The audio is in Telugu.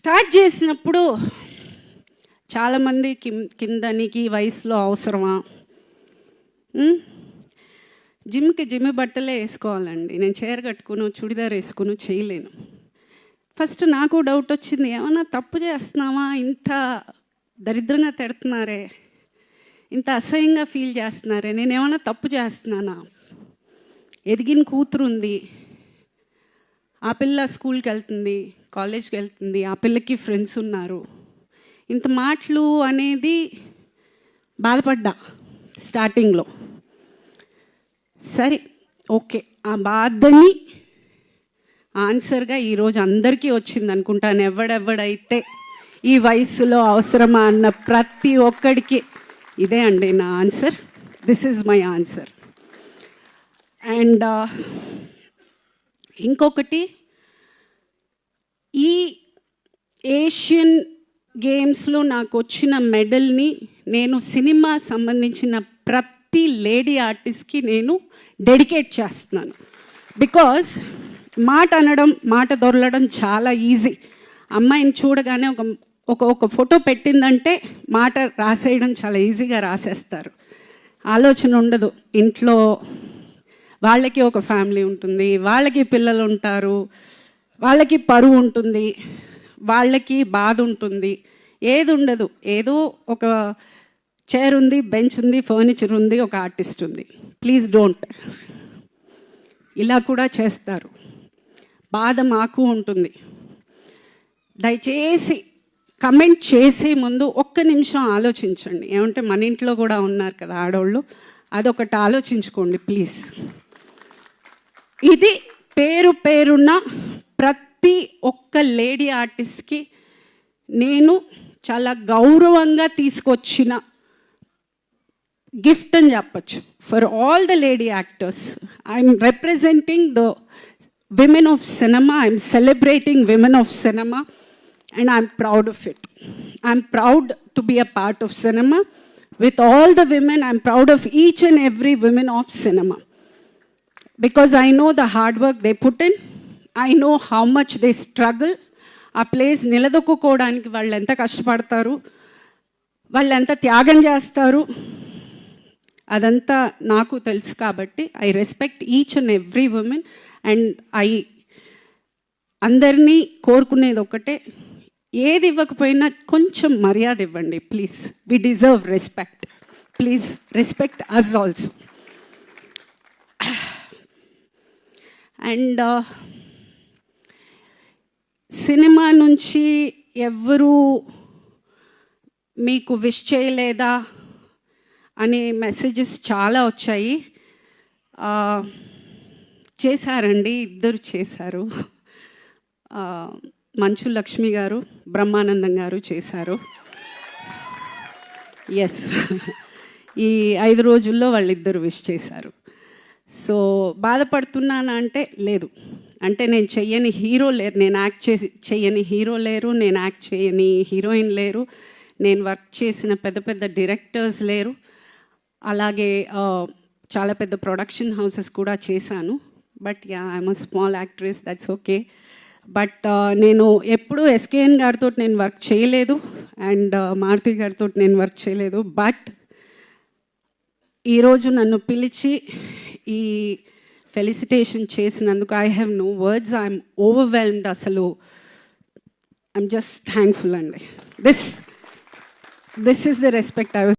స్టార్ట్ చేసినప్పుడు చాలామంది కిం వయసులో అవసరమా? జిమ్కి జిమ్ బట్టలే వేసుకోవాలండి. నేను చీర కట్టుకును చుడిదార్ వేసుకును చేయలేను. ఫస్ట్ నాకు డౌట్ వచ్చింది ఏమన్నా తప్పు చేస్తున్నావా? ఇంత దరిద్రంగా తిడుతున్నారే. ఇంత అసహ్యంగా ఫీల్ చేస్తున్నారే. నేను ఏమైనా తప్పు చేస్తున్నానా? ఎదిగిన కూతురు ఉంది ఆ పిల్ల స్కూల్కి వెళ్తుంది కాలేజ్కి వెళ్తుంది ఆ పిల్లకి ఫ్రెండ్స్ ఉన్నారు. ఇంత మాటలు అనేది బాధపడ్డా స్టార్టింగ్లో సరే ఓకే. ఆ బాధని ఆన్సర్గా ఈరోజు అందరికీ వచ్చింది అనుకుంటాను. ఎవడెవడైతే ఈ వయసులో అవసరమా అన్న ప్రతి ఒక్కడికి ఇదే అండి నా answer. This is my answer and ఇంకొకటి ఈ ఏషియన్ గేమ్స్లో నాకు వచ్చిన మెడల్ని నేను సినిమా సంబంధించిన ప్రతి లేడీ ఆర్టిస్ట్కి నేను డెడికేట్ చేస్తున్నాను. బికాస్ మాట అనడం మాట దొరలడం చాలా ఈజీ. అమ్మాయిని చూడగానే ఒక ఒక ఒక ఫోటో పెట్టిందంటే మాట రాసేయడం చాలా ఈజీగా రాసేస్తారు. ఆలోచన ఉండదు. ఇంట్లో వాళ్ళకి ఒక ఫ్యామిలీ ఉంటుంది వాళ్ళకి పిల్లలు ఉంటారు వాళ్ళకి పరువు ఉంటుంది వాళ్ళకి బాధ ఉంటుంది. ఏది ఉండదు. ఏదో ఒక చైర్ ఉంది బెంచ్ ఉంది ఫర్నిచర్ ఉంది ఒక ఆర్టిస్ట్ ఉంది. ప్లీజ్ డోంట్ ఇలా కూడా చేస్తారు. బాధ మాకు ఉంటుంది. దయచేసి కమెంట్ చేసే ముందు ఒక్క నిమిషం ఆలోచించండి. ఏమంటే మన ఇంట్లో కూడా ఉన్నారు కదా ఆడవాళ్ళు అదొకటి ఆలోచించుకోండి ప్లీజ్ ఇది పేరు పేరున్న ప్రతి ఒక్క లేడీ ఆర్టిస్ట్కి నేను చాలా గౌరవంగా తీసుకొచ్చిన గిఫ్ట్ అని చెప్పచ్చు. For all the lady actors I'm representing the women of cinema I'm celebrating women of cinema and I'm proud of it. I'm proud to be a part of cinema. With all the women I'm proud of each and every women of cinema. Because I know the hard work they put in. I know how much they struggle. ఆ ప్లేస్ నిలదొక్కుకోవడానికి వాళ్ళు ఎంత కష్టపడతారు? వాళ్ళు ఎంత త్యాగం చేస్తారు? అదంతా నాకు తెలుసు కాబట్టి I respect each and every women and I అందరినీ కోరుకునేది ఒకటే ఏది ఇవ్వకపోయినా కొంచెం మర్యాద ఇవ్వండి please we deserve respect please respect us also and cinema నుంచి ఎవ్వరూ మీకు విష్ చేయలేదా అనే మెసేజెస్ చాలా వచ్చాయి. చేశారండి ఇద్దరు చేశారు. మంచు లక్ష్మి గారు బ్రహ్మానందం గారు చేశారు. ఎస్ ఈ ఐదు రోజుల్లో వాళ్ళిద్దరు విష్ చేశారు. సో బాధపడుతున్నానా అంటే లేదు. అంటే నేను చెయ్యని హీరో లేరు. నేను యాక్ట్ చేసి చెయ్యని హీరో లేరు. నేను యాక్ట్ చేయని హీరోయిన్ లేరు. నేను వర్క్ చేసిన పెద్ద పెద్ద డైరెక్టర్స్ లేరు. అలాగే చాలా పెద్ద ప్రొడక్షన్ హౌసెస్ కూడా చేశాను. But ya I'm a small actress. That's okay. But నేను ఎప్పుడు ఎస్కేఎన్ గారితో నేను వర్క్ చేయలేదు. అండ్ మారుతి గారితో నేను వర్క్ చేయలేదు. బట్ ఈరోజు నన్ను పిలిచి ఈ ఫెలిసిటేషన్ చేసినందుకు I have no words I'm overwhelmed అసలు. ఐఎమ్ జస్ట్ థ్యాంక్ఫుల్ అండి. This this is the respect I